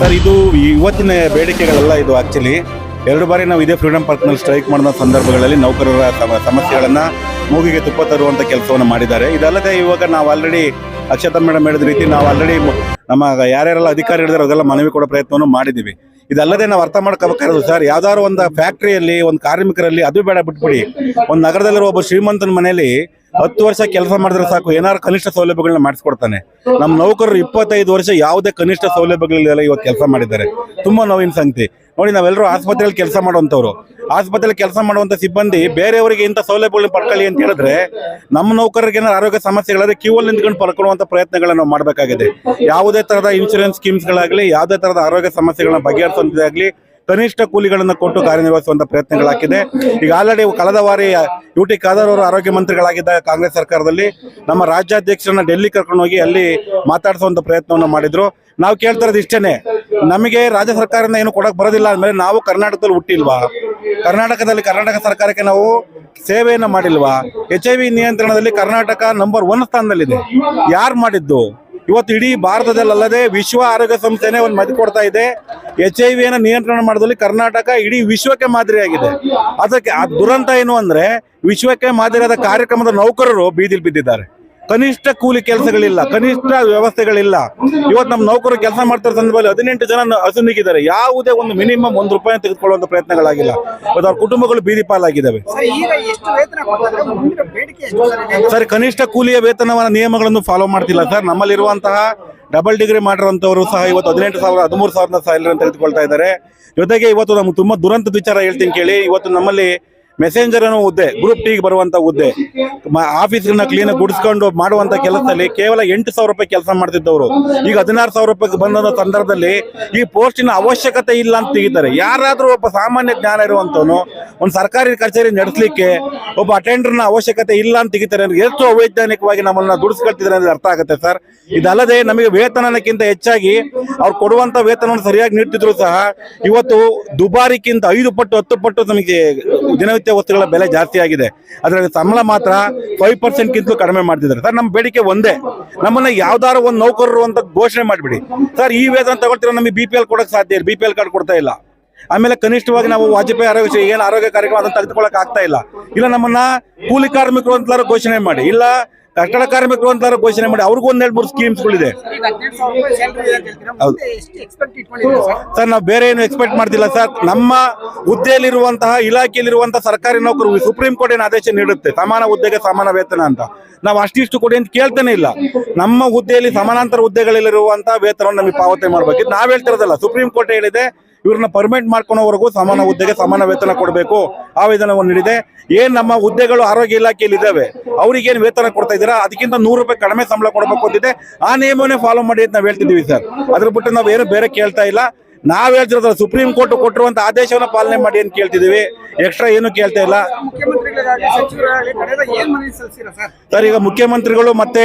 Sir, ಇದು ಇವತ್ತಿನ ಬೇಡಿಕೆಗಳೆಲ್ಲ ಇದು ಆಕ್ಚುಲಿ ಎರಡು ಬಾರಿ ನಾವು ಇದೇ ಫ್ರೀಡಂ ಪಾರ್ಕ್ನಲ್ಲಿ ಸ್ಟ್ರೈಕ್ ಮಾಡಿದ ಸಂದರ್ಭಗಳಲ್ಲಿ ನೌಕರರ ಸಮಸ್ಯೆಗಳನ್ನು ಮೂಗಿಗೆ ತುಪ್ಪ ತರುವಂಥ ಕೆಲಸವನ್ನು ಮಾಡಿದ್ದಾರೆ. ಇದಲ್ಲದೆ ಇವಾಗ ನಾವು ಆಲ್ರೆಡಿ ಅಕ್ಷತಾ ಮೇಡಮ್ ಹೇಳಿದ ರೀತಿ ನಾವು ಆಲ್ರೆಡಿ ನಮ್ಮ ಯಾರ್ಯಾರೆಲ್ಲ ಅಧಿಕಾರಿ ಹೇಳಿದಾರೆ ಅದೆಲ್ಲ ಮನವಿ ಕೊಡೋ ಪ್ರಯತ್ನವನ್ನು ಮಾಡಿದ್ದೀವಿ. ಇದಲ್ಲದೆ ನಾವು ಅರ್ಥ ಮಾಡ್ಕೋಬೇಕಾಗಿರೋದು ಸರ್, ಯಾವ್ದಾದ್ರು ಒಂದು ಫ್ಯಾಕ್ಟ್ರಿಯಲ್ಲಿ ಒಂದು ಕಾರ್ಮಿಕರಲ್ಲಿ ಅದು ಬೇಡ ಬಿಟ್ಬಿಡಿ. ಒಂದು ನಗರದಲ್ಲಿರುವ ಒಬ್ಬ ಶ್ರೀಮಂತನ ಮನೆಯಲ್ಲಿ ಹತ್ತು ವರ್ಷ ಕೆಲಸ ಮಾಡಿದ್ರೆ ಸಾಕು ಏನಾರು ಕನಿಷ್ಠ ಸೌಲಭ್ಯಗಳನ್ನ ಮಾಡಿಸ್ಕೊಡ್ತಾನೆ. ನಮ್ಮ ನೌಕರರು ಇಪ್ಪತ್ತೈದು ವರ್ಷ ಯಾವುದೇ ಕನಿಷ್ಠ ಸೌಲಭ್ಯಗಳಿಲ್ಲ ಇವತ್ತು ಕೆಲಸ ಮಾಡಿದ್ದಾರೆ. ತುಂಬಾ ನೋವಿನ ಸಂಗತಿ. ನೋಡಿ ನಾವೆಲ್ಲರೂ ಆಸ್ಪತ್ರೆಯಲ್ಲಿ ಕೆಲಸ ಮಾಡುವಂತವ್ರು ಆಸ್ಪತ್ರೆಯಲ್ಲಿ ಕೆಲಸ ಮಾಡುವಂತ ಸಿಬ್ಬಂದಿ ಬೇರೆಯವರಿಗೆ ಇಂಥ ಸೌಲಭ್ಯಗಳನ್ನ ಪಡ್ಕೊಳ್ಳಿ ಅಂತ ಹೇಳಿದ್ರೆ, ನಮ್ಮ ನೌಕರರಿಗೆ ಏನಾದ್ರು ಆರೋಗ್ಯ ಸಮಸ್ಯೆಗಳಾದ್ರೆ ಕ್ಯೂ ಅಲ್ಲಿ ನಿಂತ್ಕೊಂಡು ಪಡ್ಕೊಳ್ಳುವಂತ ಪ್ರಯತ್ನಗಳನ್ನ ನಾವು ಮಾಡಬೇಕಾಗಿದೆ. ಯಾವುದೇ ಥರದ ಇನ್ಶೂರೆನ್ಸ್ ಸ್ಕೀಮ್ಸ್ಗಳಾಗಲಿ ಯಾವುದೇ ತರದ ಆರೋಗ್ಯ ಸಮಸ್ಯೆಗಳನ್ನ ಬಗೆಹರಿಸುವಂತಾಗಲಿ ಕನಿಷ್ಠ ಕೂಲಿಗಳನ್ನು ಕೊಟ್ಟು ಕಾರ್ಯನಿರ್ವಹಿಸುವಂತ ಪ್ರಯತ್ನಗಳಾಗಿದೆ ಈಗ ಆಲ್ರೆಡಿ ಕಳೆದ ಬಾರಿ ಯು ಟಿ ಖಾದರ್ ಅವರು ಆರೋಗ್ಯ ಮಂತ್ರಿಗಳಾಗಿದ್ದ ಕಾಂಗ್ರೆಸ್ ಸರ್ಕಾರದಲ್ಲಿ ನಮ್ಮ ರಾಜ್ಯಾಧ್ಯಕ್ಷರನ್ನ ಡೆಲ್ಲಿ ಕರ್ಕೊಂಡು ಹೋಗಿ ಅಲ್ಲಿ ಮಾತಾಡಿಸುವಂತ ಪ್ರಯತ್ನವನ್ನು ಮಾಡಿದ್ರು. ನಾವು ಕೇಳ್ತಾ ಇರೋದು ನಮಗೆ ರಾಜ್ಯ ಸರ್ಕಾರದಿಂದ ಏನು ಕೊಡಕ್ ಬರೋದಿಲ್ಲ ಅಂದ್ಮೇಲೆ ನಾವು ಕರ್ನಾಟಕದಲ್ಲಿ ಹುಟ್ಟಿಲ್ವಾ? ಕರ್ನಾಟಕದಲ್ಲಿ ಕರ್ನಾಟಕ ಸರ್ಕಾರಕ್ಕೆ ನಾವು ಸೇವೆಯನ್ನು ಮಾಡಿಲ್ವಾ? ಎಚ್ ಐ ವಿ ನಿಯಂತ್ರಣದಲ್ಲಿ ಕರ್ನಾಟಕ ನಂಬರ್ ಒನ್ ಸ್ಥಾನದಲ್ಲಿದೆ. ಯಾರು ಮಾಡಿದ್ದು? ಇವತ್ತು ಇಡೀ ಭಾರತದಲ್ಲದೆ ವಿಶ್ವ ಆರೋಗ್ಯ ಸಂಸ್ಥೆನೇ ಒಂದು ಮದ್ದು ಕೊಡ್ತಾ ಇದೆ. ಎಚ್ ಐ ವಿಯನ್ನು ನಿಯಂತ್ರಣ ಮಾಡೋದ್ರಲ್ಲಿ ಕರ್ನಾಟಕ ಇಡೀ ವಿಶ್ವಕ್ಕೆ ಮಾದರಿಯಾಗಿದೆ. ಅದಕ್ಕೆ ಆ ದುರಂತ ಏನು ಅಂದ್ರೆ ವಿಶ್ವಕ್ಕೆ ಮಾದರಿಯಾದ ಕಾರ್ಯಕ್ರಮದ ನೌಕರರು ಬೀದಿಲಿ ಬಿದ್ದಿದ್ದಾರೆ. ಕನಿಷ್ಠ ಕೂಲಿ ಕೆಲಸಗಳಿಲ್ಲ ಕನಿಷ್ಠ ವ್ಯವಸ್ಥೆಗಳಿಲ್ಲ. ಇವತ್ತು ನಮ್ಮ ನೌಕರರು ಕೆಲಸ ಮಾಡ್ತಾರೆ ಸಂದರ್ಭದಲ್ಲಿ ಹದಿನೆಂಟು ಜನ ಹಸುನಿಗಿದ್ದಾರೆ. ಯಾವುದೇ ಒಂದು ಮಿನಿಮಮ್ ಒಂದು ರೂಪಾಯಿ ತೆಗೆದುಕೊಳ್ಳುವಂತ ಪ್ರಯತ್ನಗಳಾಗಿಲ್ಲ. ಇವತ್ತು ಅವ್ರ ಕುಟುಂಬಗಳು ಬೀದಿ ಪಾಲಾಗಿದ್ದಾವೆ. ಸರ್ ಕನಿಷ್ಠ ಕೂಲಿಯ ವೇತನವನ್ನ ನಿಯಮಗಳನ್ನು ಫಾಲೋ ಮಾಡ್ತಿಲ್ಲ ಸರ್. ನಮ್ಮಲ್ಲಿರುವಂತಹ ಡಬಲ್ ಡಿಗ್ರಿ ಮಾಡಿರುವಂತವರು ಸಹ ಇವತ್ತು ಹದಿನೆಂಟು ಸಾವಿರ ಹದಿಮೂರು ಸಾವಿರದ ಸ್ಯಾಲರಿ ತೆಗೆದುಕೊಳ್ತಾ ಇದ್ದಾರೆ. ಜೊತೆಗೆ ಇವತ್ತು ನಮ್ಗೆ ತುಂಬಾ ದುರಂತ ವಿಚಾರ ಹೇಳ್ತೀನಿ ಕೇಳಿ. ಇವತ್ತು ನಮ್ಮಲ್ಲಿ ಮೆಸೆಂಜರ್ ಅನ್ನೋ ಹುದ್ದೆ ಗ್ರೂಪ್ ಟಿಗೆ ಬರುವಂತ ಹುದ್ದೆ. ಆಫೀಸ್ಗಳನ್ನ ಕ್ಲೀನ್ ಗುಡಿಸ್ಕೊಂಡು ಮಾಡುವಂತ ಕೆಲಸದಲ್ಲಿ ಕೇವಲ ಎಂಟು ಸಾವಿರ ರೂಪಾಯಿ ಕೆಲಸ ಮಾಡ್ತಿದ್ದವರು. ಈಗ ಹದಿನಾರು ಸಾವಿರ ರೂಪಾಯಿ ಬಂದ ಸಂದರ್ಭದಲ್ಲಿ ಈ ಪೋಸ್ಟಿನ ಅವಶ್ಯಕತೆ ಇಲ್ಲ ಅಂತ ತೆಗಿತಾರೆ. ಯಾರಾದ್ರೂ ಒಬ್ಬ ಸಾಮಾನ್ಯ ಜ್ಞಾನ ಇರುವಂತವನು ಒಂದು ಸರ್ಕಾರಿ ಕಚೇರಿ ನಡೆಸಲಿಕ್ಕೆ ಒಬ್ಬ ಅಟೆಂಡರ್ನ ಅವಶ್ಯಕತೆ ಇಲ್ಲ ಅಂತ ತೆಗಿತಾರೆ ಎಷ್ಟು ಅವೈಜ್ಞಾನಿಕವಾಗಿ ನಮ್ಮನ್ನ ದುಡಿಸ್ಕೊಳ್ತಿದ್ದಾರೆ ಅನ್ನೋದು ಅರ್ಥ ಆಗುತ್ತೆ ಸರ್ ಇದಲ್ಲದೆ ನಮಗೆ ವೇತನಕ್ಕಿಂತ ಹೆಚ್ಚಾಗಿ ಅವ್ರು ಕೊಡುವಂತ ವೇತನವನ್ನು ಸರಿಯಾಗಿ ನೀಡ್ತಿದ್ರು ಸಹ ಇವತ್ತು ದುಬಾರಿಕ್ಕಿಂತ ಐದು ಪಟ್ಟು, ಹತ್ತು ಪಟ್ಟು ನಮಗೆ ದಿನನಿತ್ಯ ವಸ್ತುಗಳ ಬೆಲೆ ಜಾಸ್ತಿ ಆಗಿದೆ. ಅದರಲ್ಲಿ ಸಂಬಳ ಮಾತ್ರ ಫೈವ್ ಪರ್ಸೆಂಟ್ ಗಿಂತಲೂ ಕಡಿಮೆ ಮಾಡ್ತಿದ್ದಾರೆ. ಸರ್ ನಮ್ಮ ಬೇಡಿಕೆ ಒಂದೇ. ನಮ್ಮನ್ನ ಯಾವ್ದಾರು ಒಂದು ನೌಕರರು ಅಂತ ಘೋಷಣೆ ಮಾಡಿಬಿಡಿ. ಸರ್, ಈ ವೇತನ ತಗೊಳ್ತಿರೋ? ನಮಗೆ ಬಿ ಪಿ ಎಲ್ ಕೊಡಕ್ಕೆ ಸಾಧ್ಯ ಇಲ್ಲ. ಬಿ ಪಿ ಎಲ್ ಕಾರ್ಡ್ ಕೊಡ್ತಾ ಇಲ್ಲ. ಆಮೇಲೆ ಕನಿಷ್ಠವಾಗಿ ನಾವು ವಾಜಪೇಯಿ ಆರೋಗ್ಯ ಏನು ಆರೋಗ್ಯ ಕಾರ್ಯಕ್ರಮ ಅದನ್ನು ತೆಗೆದುಕೊಳ್ಳೋಕೆ ಆಗ್ತಾ ಇಲ್ಲ. ಇಲ್ಲ ನಮ್ಮನ್ನ ಕೂಲಿ ಕಾರ್ಮಿಕರು ಅಂತಲಾರು ಘೋಷಣೆ ಮಾಡಿ. ಇಲ್ಲ ಕಟ್ಟಡ ಕಾರ್ಮಿಕರು ಅಂತಾರ ಘೋಷಣೆ ಮಾಡಿ, ಅವ್ರಿಗೂ ಒಂದೆರಡು ಮೂರು ಸ್ಕೀಮ್ಸ್ಗಳಿದೆ. ಅಂತ ಸರ್, ನಾವು ಬೇರೆ ಏನು ಎಕ್ಸ್ಪೆಕ್ಟ್ ಮಾಡ್ತಿಲ್ಲ ಸರ್. ನಮ್ಮ ಹುದ್ದೆಯಲ್ಲಿರುವಂತಹ ಇಲಾಖೆಯಲ್ಲಿರುವಂತಹ ಸರ್ಕಾರಿ ನೌಕರರು ಸುಪ್ರೀಂ ಕೋರ್ಟ್ ಏನು ಆದೇಶ ನೀಡುತ್ತೆ? ಸಮಾನ ಹುದ್ದೆಗೆ ಸಮಾನ ವೇತನ ಅಂತ. ನಾವು ಅಷ್ಟಿಷ್ಟು ಕೊಡಿ ಅಂತ ಕೇಳ್ತಾನೆ ಇಲ್ಲ. ನಮ್ಮ ಹುದ್ದೆಯಲ್ಲಿ ಸಮಾನಾಂತರ ಹುದ್ದೆಗಳಲ್ಲಿರುವಂತಹ ವೇತನವನ್ನು ನಮಗೆ ಪಾವತಿ ಮಾಡಬೇಕಿತ್ತು. ನಾವ್ ಹೇಳ್ತಿರೋದಲ್ಲ ಸುಪ್ರೀಂ ಕೋರ್ಟ್ ಹೇಳಿದೆ ಇವ್ರನ್ನ ಪರ್ಮನೆಂಟ್ ಮಾಡ್ಕೊಳೋವರೆಗೂ ಸಮಾನ ಹುದ್ದೆಗೆ ಸಮಾನ ವೇತನ ಕೊಡಬೇಕು. ಆವೇದನವನ್ನು ನೀಡಿದೆ. ಏನ್ ನಮ್ಮ ಹುದ್ದೆಗಳು ಆರೋಗ್ಯ ಇಲಾಖೆಯಲ್ಲಿ ಇದಾವೆ? ಅವ್ರಿಗೇನು ವೇತನ ಕೊಡ್ತಾ ಇದ್ದೀರಾ? ಅದಕ್ಕಿಂತ ನೂರು ರೂಪಾಯಿ ಕಡಿಮೆ ಸಂಬಳ ಕೊಡಬೇಕು ಅಂತಿದೆ. ಆ ನಿಯಮವನ್ನೇ ಫಾಲೋ ಮಾಡಿ ಅಂತ ನಾವು ಹೇಳ್ತಿದ್ದೀವಿ ಸರ್. ಅದ್ರ ಬಿಟ್ಟು ನಾವು ಏನು ಬೇರೆ ಕೇಳ್ತಾ ಇಲ್ಲ. ನಾವ್ ಹೇಳ್ತಿರೋದ್ರ ಸುಪ್ರೀಂ ಕೋರ್ಟ್ ಕೊಟ್ಟಿರುವಂತ ಆದೇಶವನ್ನ ಪಾಲನೆ ಮಾಡಿ ಅಂತ ಕೇಳ್ತಿದೀವಿ ಎಕ್ಸ್ಟ್ರಾ ಏನು ಕೇಳ್ತಾ ಇಲ್ಲ. ಸರ್? ಈಗ ಮುಖ್ಯಮಂತ್ರಿಗಳು ಮತ್ತೆ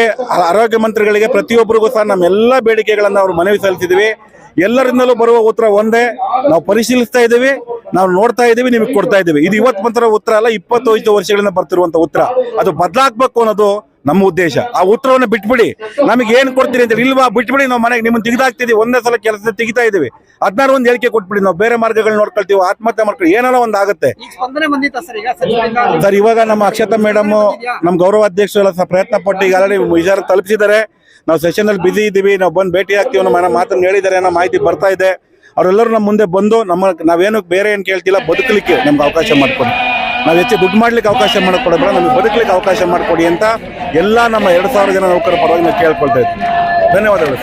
ಆರೋಗ್ಯ ಮಂತ್ರಿಗಳಿಗೆ ಪ್ರತಿಯೊಬ್ಬರಿಗೂ ಸಹ ನಮ್ಮೆಲ್ಲ ಬೇಡಿಕೆಗಳನ್ನ ಅವ್ರು ಮನವಿ ಸಲ್ಲಿಸಿದ್ವಿ ಎಲ್ಲರಿಂದಲೂ ಬರುವ ಉತ್ತರ ಒಂದೇ. ನಾವು ಪರಿಶೀಲಿಸ್ತಾ ಇದ್ದೀವಿ. ನಾವು ನೋಡ್ತಾ ಇದ್ದೀವಿ ನಿಮಗೆ ಕೊಡ್ತಾ ಇದ್ದೀವಿ. ಇದು ಇವತ್ತು ಬಂದಿರೋ ಉತ್ತರ ಅಲ್ಲ ಇಪ್ಪತ್ತೈದು ವರ್ಷಗಳಿಂದ ಬರ್ತಿರುವಂತ ಉತ್ತರ. ಅದು ಬದಲಾಗ್ಬೇಕು ಅನ್ನೋದು ನಮ್ಮ ಉದ್ದೇಶ. ಆ ಉತ್ತರವನ್ನು ಬಿಟ್ಬಿಡಿ. ನಮಗೆ ಏನ್ ಕೊಡ್ತೀರಿ ಅಂತ ಇಲ್ವಾ ಬಿಟ್ಬಿಡಿ. ನಾವು ಮನೆಗೆ ನಿಮ್ಮನ್ನು ತೆಗೆದಾಕ್ತಿದೀವಿ ಒಂದೇ ಸಲ ಕೆಲಸ ತೆಗಿತಾ ಇದೀವಿ ಹದಿನಾರು ಒಂದು ಹೇಳಿಕೆ ಕೊಟ್ಬಿಡಿ. ನಾವು ಬೇರೆ ಮಾರ್ಗಗಳು ನೋಡ್ಕೊಳ್ತೀವಿ ಆತ್ಮಹತ್ಯೆ ಮಾಡ್ಕೊಳ್ಳಿ ಏನಾರ ಒಂದು ಆಗುತ್ತೆ. ಸರ್ ಇವಾಗ ನಮ್ಮ ಅಕ್ಷತಾ ಮೇಡಮ್ ನಮ್ಮ ಗೌರವಾಧ್ಯಕ್ಷರು ಸಹ ಪ್ರಯತ್ನ ಪಟ್ಟು ಈಗ ಆಲ್ರೆಡಿ ವಿಚಾರ ತಲುಪಿಸಿದ್ದಾರೆ. ನಾವು ಸೆಷನ್ ಅಲ್ಲಿ ಬಿಸಿ ಇದ್ದೀವಿ. ನಾವು ಬಂದು ಭೇಟಿ ಆಗ್ತೀವಿ ಮನ ಮಾತನ್ನು ಹೇಳಿದ್ದಾರೆ ಅನ್ನೋ ಮಾಹಿತಿ ಬರ್ತಾ ಇದೆ. ಅವರೆಲ್ಲರೂ ನಮ್ಮ ಮುಂದೆ ಬಂದು ನಮ್ಮ ನಾವೇನು ಬೇರೆ ಏನು ಕೇಳ್ತಿಲ್ಲ, ಬದುಕಲಿಕ್ಕೆ ನಮ್ಗೆ ಅವಕಾಶ ಮಾಡಿಕೊಡಿ. ನಾವು ಹೆಚ್ಚು ದುಡ್ಡು ಮಾಡ್ಲಿಕ್ಕೆ ಅವಕಾಶ ಮಾಡಿಕೊಡೋದ್ರೆ ನಮಗೆ ಬದುಕಲಿಕ್ಕೆ ಅವಕಾಶ ಮಾಡಿಕೊಡಿ ಅಂತ ಎಲ್ಲ ನಮ್ಮ ಎರಡು ಸಾವಿರ ಜನ ನೌಕರ ಪರವಾಗಿ ನಾವು ಕೇಳ್ಕೊಳ್ತಾ ಇದ್ದೀವಿ ಧನ್ಯವಾದಗಳು